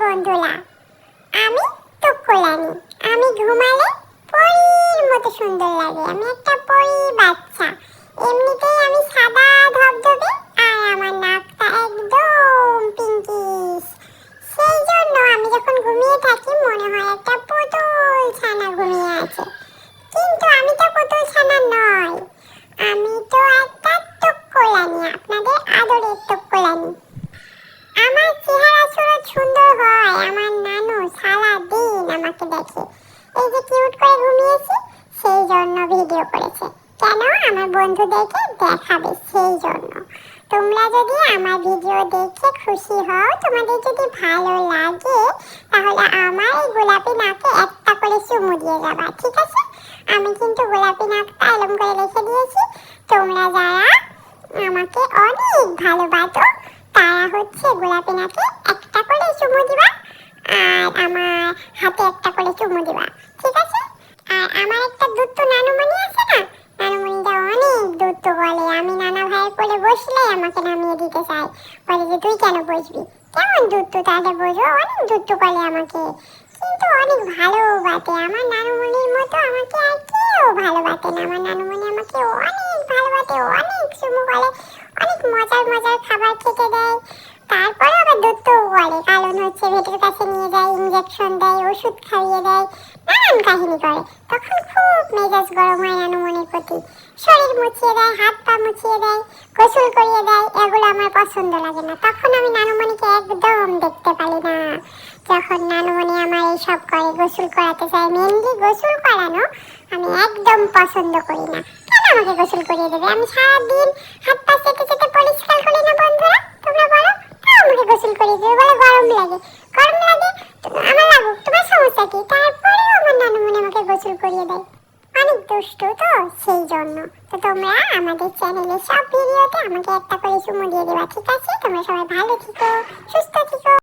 বন্ধুরা আমি টুকুলানি আমি ঘুমালে পরীর মতো সুন্দর লাগে। আমি একটা পরী বাচ্চা। দেখে এই যে কিউট করে ঘুমিয়েছি, সেই জন্য ভিডিও করেছে। কেন? আমার বন্ধুদেরকে দেখাবে সেই জন্য। তোমরা যদি আমার ভিডিও দেখে খুশি হও, তোমাদের যদি ভালো লাগে, তাহলে আমার এই গোলাপি নাকে একটা করে চুমু দিয়ে যাবা, ঠিক আছে? আমি কিন্তু গোলাপি নাকটা এরম করে রেখে দিয়েছি। তোমরা যারা আমাকে অনেক ভালোবাসো, তারা হচ্ছে গোলাপি নাকে একটা করে চুমু দিবা। আর আমার হাতে একটা করে চুমু দিবা, ঠিক আছে? আর আমার একটা দুত্ত নানুমণি আছে না? নানুমণিটা অনেক দুত্ত বলে। আমি নানা ভাইয়ের কোলে বসলে আমাকে নামিয়ে দিতে চাই বলে যে, তুই কেন বসবি? কেমন দুত্ত তাহলে বসো অনেক দুত্ত বলে আমাকে। কিন্তু অনেক ভালোবাসে আমার নানুমণির মতো আমাকে আর কেউ ভালোবাসে না। আমার নানুমণি আমাকে অনেক ভালোবাসে অনেক চুমু বলে, অনেক মজার মজার খাবার খেতে দেয়। তারপরে দত্ত বলে কারণ হচ্ছে ভেটের কাছে নিয়ে যায় ইঞ্জেকশন দেয়, ওষুধ খাইয়ে দেয়, নানান কাহিনী করে। তখন খুব মেজাজ গরম হয় নানুমণির প্রতি। শরীর মুছিয়ে দেয়, হাত পা মুছিয়ে দেয়, গোসল করিয়ে দেয়, এগুলো আমার পছন্দ লাগে না। তখন আমি নানুমণিকে একদম দেখতে পারি না। যখন নানুমণি আমার এইসব করে, গোসল করাতে চায় মেনলি গোসল করানো আমি একদম পছন্দ করি না। কেন আমাকে গোসল করিয়ে দেবে? আমি সারাদিন হাত পা পরিষ্কার করি না বন্ধুরা, তোমরা বলো। গোসল করে দেবে বলে গরম লাগে। গরম লাগে আমার লাগুক, তোমার সমস্যা কি? তারপরেও আমার নানুমণি আমাকে গোসল করিয়ে দেয়। অনেক দুষ্টু তো সেই জন্য। তো তোমরা আমাদের চ্যানেলে সব ভিডিওতে আমাকে একটা করে চুমু দিয়ে দেবা, ঠিক আছে? তোমরা সবাই ভালো থেকো, সুস্থ থেকো।